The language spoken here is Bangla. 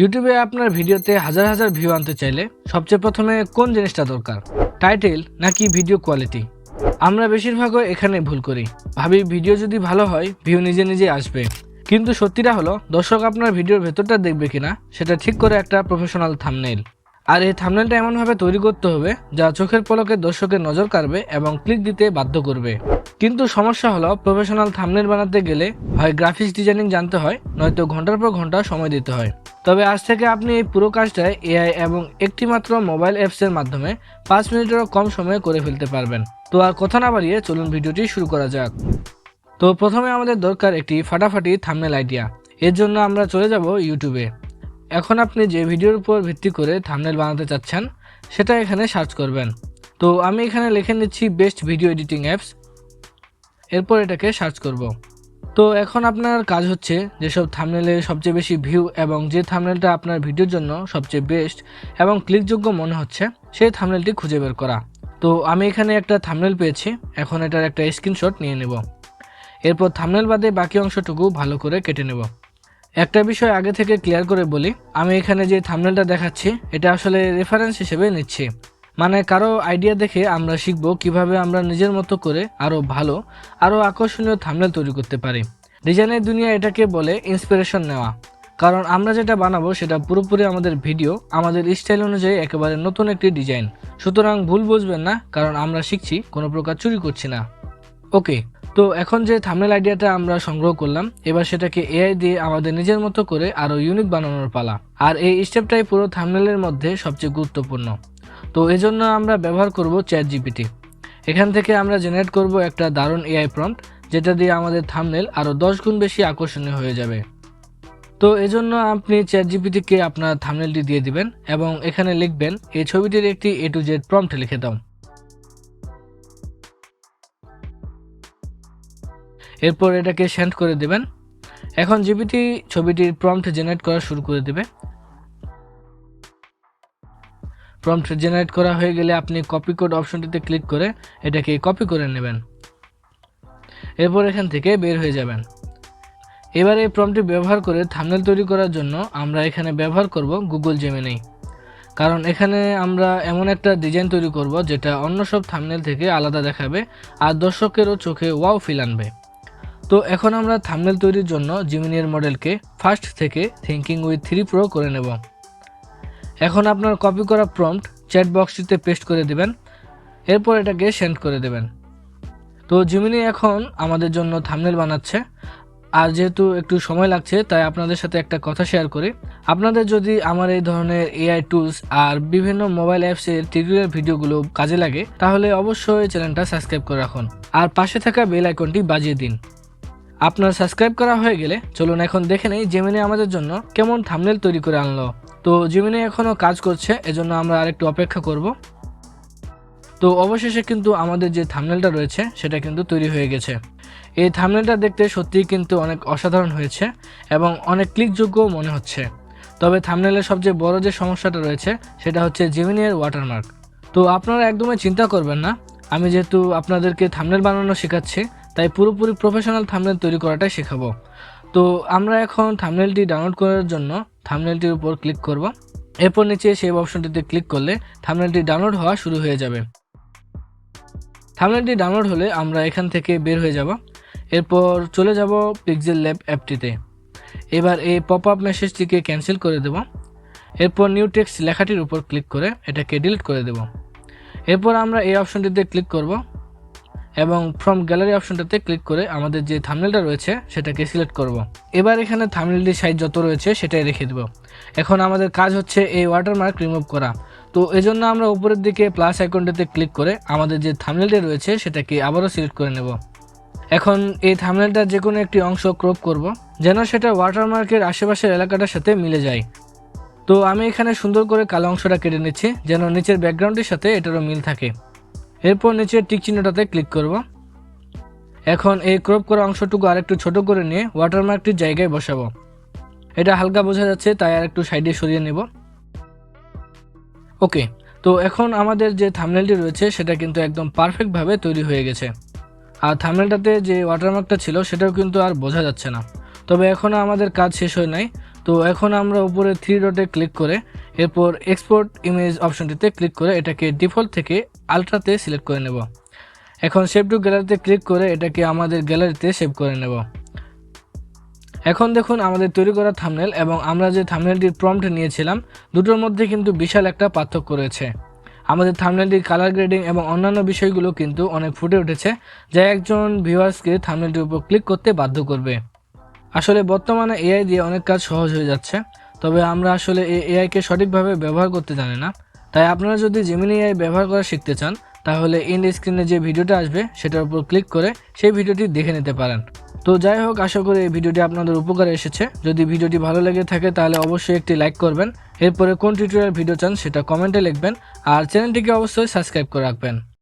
ইউটিউবে আপনার ভিডিওতে হাজার হাজার ভিউ আনতে চাইলে সবচেয়ে প্রথমে কোন জিনিসটা দরকার? টাইটেল নাকি ভিডিও কোয়ালিটি আমরা বেশিরভাগই এখানে ভুল করি। ভাবি ভিডিও যদি ভালো হয় ভিউ নিজে নিজে আসবে। কিন্তু সত্যিটা হলো, দর্শক আপনার ভিডিওর ভেতরটা দেখবে কিনা, সেটা ঠিক করে একটা প্রফেশনাল থামনেইল আর এই থামনেলটা এমনভাবে তৈরি করতে হবে, যা চোখের পলকে দর্শকের নজর কাড়বে এবং ক্লিক দিতে বাধ্য করবে। কিন্তু সমস্যা হলো প্রফেশনাল থামনেল বানাতে গেলে হয় গ্রাফিক্স ডিজাইনিং জানতে হয়, নয়তো ঘণ্টার পর ঘণ্টা সময় দিতে হয়। তবে আজ থেকে আপনি এই পুরো কাজটায় এআই এবং একটিমাত্র মোবাইল অ্যাপসের মাধ্যমে পাঁচ মিনিটেরও কম সময়ে করে ফেলতে পারবেন। তো আর কথা না বাড়িয়ে চলুন ভিডিওটি শুরু করা যাক। তো প্রথমে আমাদের দরকার একটি ফাটাফাটি থামনেল আইডিয়া এর জন্য আমরা চলে যাব ইউটিউবে এখন আপনি যে ভিডিওর উপর ভিত্তি করে থামনেল বানাতে চাচ্ছেন, সেটা এখানে সার্চ করবেন। তো আমি এখানে লিখে নিচ্ছি বেস্ট ভিডিও এডিটিং অ্যাপস এরপর এটাকে সার্চ করব। তো এখন আপনার কাজ হচ্ছে যেসব থামনেলে সবচেয়ে বেশি ভিউ এবং যে থামনেলটা আপনার ভিডিওর জন্য সবচেয়ে বেস্ট এবং ক্লিকযোগ্য মনে হচ্ছে, সেই থামনেলটি খুঁজে বের করা। তো আমি এখানে একটা থামনেল পেয়েছি, এখন এটার একটা স্ক্রিনশট নিয়ে নেব। এরপর থামনেল বাদে বাকি অংশটুকু ভালো করে কেটে নেব। একটা বিষয় আগে থেকে ক্লিয়ার করে বলি, আমি এখানে যে থামনেলটা দেখাচ্ছি, এটা আসলে রেফারেন্স হিসেবে নিচ্ছি। মানে কারও আইডিয়া দেখে আমরা শিখব কীভাবে আমরা নিজের মতো করে আরও ভালো আরও আকর্ষণীয় থামনেল তৈরি করতে পারি। ডিজাইনের দুনিয়া এটাকে বলে ইন্সপিরেশন নেওয়া। কারণ আমরা যেটা বানাবো সেটা পুরোপুরি আমাদের ভিডিও আমাদের স্টাইল অনুযায়ী একেবারে নতুন একটি ডিজাইন সুতরাং ভুল বুঝবেন না, কারণ আমরা শিখছি, কোনো প্রকার চুরি করছি না। ওকে তো এখন যে থামনেল আইডিয়াটা আমরা সংগ্রহ করলাম, এবার সেটাকে এআই দিয়ে আমাদের নিজের মতো করে আরও ইউনিক বানানোর পালা। আর এই স্টেপটাই পুরো থামনেলের মধ্যে সবচেয়ে গুরুত্বপূর্ণ। তো এজন্য আমরা ব্যবহার করব চ্যাট জিপিটি এখান থেকে আমরা জেনারেট করব একটা দারুণ এআই প্রম্পট যেটা দিয়ে আমাদের থামনেল আরও দশ গুণ বেশি আকর্ষণীয় হয়ে যাবে। তো এজন্য আপনি চ্যাট জিপিটিকে আপনার থামনেলটি দিয়ে দিবেন এবং এখানে লিখবেন এই ছবিটির একটি এ টু জেড প্রম্পট লিখে দাও। এরপর এটাকে সেন্ড করে দেবেন। এখন জিপিটি ছবিটির প্রম্পট জেনারেট করা শুরু করে দেবে। প্রম্পট জেনারেট করা হয়ে গেলে আপনি কপি কোড অপশনটিতে ক্লিক করে এটাকে কপি করে নেবেন। এরপর এখান থেকে বের হয়ে যাবেন। এবার এই প্রম্পটটি ব্যবহার করে থামনেল তৈরি করার জন্য আমরা এখানে ব্যবহার করব গুগল জেমিনাই কারণ এখানে আমরা এমন একটা ডিজাইন তৈরি করব যেটা অন্য সব থামনেল থেকে আলাদা দেখাবে আর দর্শকেরও চোখে ওয়াও ফিল আনবে। তো এখন আমরা থামনেল তৈরির জন্য জিমিনিয়ার মডেলকে ফার্স্ট থেকে থিঙ্কিং উইথ থ্রি প্রো করে নেব। এখন আপনার কপি করা প্রম্পট চ্যাট বক্সটিতে পেস্ট করে দেবেন। এরপর এটাকে সেন্ড করে দেবেন। তো জিমিনি এখন আমাদের জন্য থামনেল বানাচ্ছে। আর যেহেতু একটু সময় লাগছে, তাই আপনাদের সাথে একটা কথা শেয়ার করি। আপনাদের যদি আমার এই ধরনের এআই টুলস আর বিভিন্ন মোবাইল অ্যাপসের টিউটোরিয়াল ভিডিওগুলো কাজে লাগে, তাহলে অবশ্যই চ্যানেলটা সাবস্ক্রাইব করে রাখুন। আর পাশে থাকা বেল আইকনটি বাজিয়ে দিন। আপনার সাবস্ক্রাইব করা হয়ে গেলে চলুন এখন দেখে নেই জেমিনি আমাদের জন্য কেমন থামনেল তৈরি করে আনলো। তো জেমিনি এখনও কাজ করছে, এজন্য আমরা আরেকটু অপেক্ষা করব। তো অবশেষে কিন্তু আমাদের যে থামনেলটা রয়েছে, সেটা কিন্তু তৈরি হয়ে গেছে। এই থামনেলটা দেখতে সত্যিই কিন্তু অনেক অসাধারণ হয়েছে এবং অনেক ক্লিকযোগ্য মনে হচ্ছে। তবে থামনেলের সবচেয়ে বড় যে সমস্যাটা রয়েছে, সেটা হচ্ছে জেমিনির ওয়াটারমার্ক তো আপনারা একদমই চিন্তা করবেন না, আমি যেহেতু আপনাদেরকে থামনেল বানানো শেখাচ্ছি, তাই পুরোপুরি প্রফেশনাল থামনেল তৈরি করাটাই শেখাবো। তো আমরা এখন থামনেলটি ডাউনলোড করার জন্য থামনেলটির উপর ক্লিক করব। এরপর নিচে সেভ অপশনটিতে ক্লিক করলে থামনেলটি ডাউনলোড হওয়া শুরু হয়ে যাবে। থামনেলটি ডাউনলোড হলে আমরা এখান থেকে বের হয়ে যাব। এরপর চলে যাব পিক্সেল ল্যাব অ্যাপটিতে এবার এই পপ আপ মেসেজটিকে ক্যান্সেল করে দেব। এরপর নিউ টেক্সট লেখাটির উপর ক্লিক করে এটাকে ডিলিট করে দেব। এরপর আমরা এই অপশনটিতে ক্লিক করব। এবং ফ্রম গ্যালারি অপশনটাতে ক্লিক করে আমাদের যে থামনেলটা রয়েছে, সেটাকে সিলেক্ট করব। এবার এখানে থামনেলটির সাইজ যত রয়েছে, সেটাই রেখে দেব। এখন আমাদের কাজ হচ্ছে এই ওয়াটারমার্ক রিমুভ করা। তো এজন্য আমরা উপরের দিকে প্লাস আইকনটাতে ক্লিক করে আমাদের যে থামনেলটি রয়েছে, সেটাকে আবারও সিলেক্ট করে নেব। এখন এই থামনেলটার যে কোনো একটি অংশ ক্রপ করব, যেন সেটা ওয়াটারমার্কের আশেপাশের এলাকাটার সাথে মিলে যায়। তো আমি এখানে সুন্দর করে কালো অংশটা কেটে নিচ্ছি, যেন নিচের ব্যাকগ্রাউন্ডের সাথে এটারও মিল থাকে। এরপর নিচে টিক চিহ্নটাতে ক্লিক করব। এখন এই ক্রপ করা অংশটুকু আরেকটু ছোট করে নিয়ে ওয়াটারমার্কটির জায়গায় বসাবো। এটা হালকা বোঝা যাচ্ছে, তাই আর একটু সাইডে সরিয়ে নেব। ওকে, তো এখন আমাদের যে থামনেলটি রয়েছে, সেটা কিন্তু একদম পারফেক্টভাবে তৈরি হয়ে গেছে। আর থামনেলটাতে যে ওয়াটারমার্কটা ছিল, সেটাও কিন্তু আর বোঝা যাচ্ছে না। তবে এখনও আমাদের কাজ শেষ হয় নাই। তো এখন আমরা উপরে থ্রি ডটে ক্লিক করে, এরপর এক্সপোর্ট ইমেজ অপশনটিতে ক্লিক করে এটাকে ডিফল্ট থেকে আলট্রাতে সিলেক্ট করে নেব। এখন সেভ টু গ্যালারিতে ক্লিক করে এটাকে আমাদের গ্যালারিতে সেভ করে নেব। এখন দেখুন আমাদের তৈরি করা থামনেল এবং আমরা যে থামনেলটির প্রম্পট নিয়েছিলাম, দুটোর মধ্যে কিন্তু বিশাল একটা পার্থক্য রয়েছে। আমাদের থামনেলটির কালার গ্রেডিং এবং অন্যান্য বিষয়গুলো কিন্তু অনেক ফুটে উঠেছে, যা একজন ভিউয়ার্সকে থামনেলটির উপর ক্লিক করতে বাধ্য করবে। আসলে বর্তমানে এআই দিয়ে অনেক কাজ সহজ হয়ে যাচ্ছে, তবে আমরা আসলে এই এআইকে সঠিকভাবে ব্যবহার করতে জানি না। তাই আপনারা যদি জেমিনি এআই ব্যবহার করা শিখতে চান, তাহলে ইন্ড স্ক্রিনে যে ভিডিওটা আসবে, সেটার উপর ক্লিক করে সেই ভিডিওটি দেখে নিতে পারেন। তো যাই হোক, আশা করি এই ভিডিওটি আপনাদের উপকারে এসেছে। যদি ভিডিওটি ভালো লেগে থাকে, তাহলে অবশ্যই একটি লাইক করবেন। এরপরে কোন টিউটোরিয়াল ভিডিও চান, সেটা কমেন্টে লিখবেন। আর চ্যানেলটিকে অবশ্যই সাবস্ক্রাইব করে রাখবেন।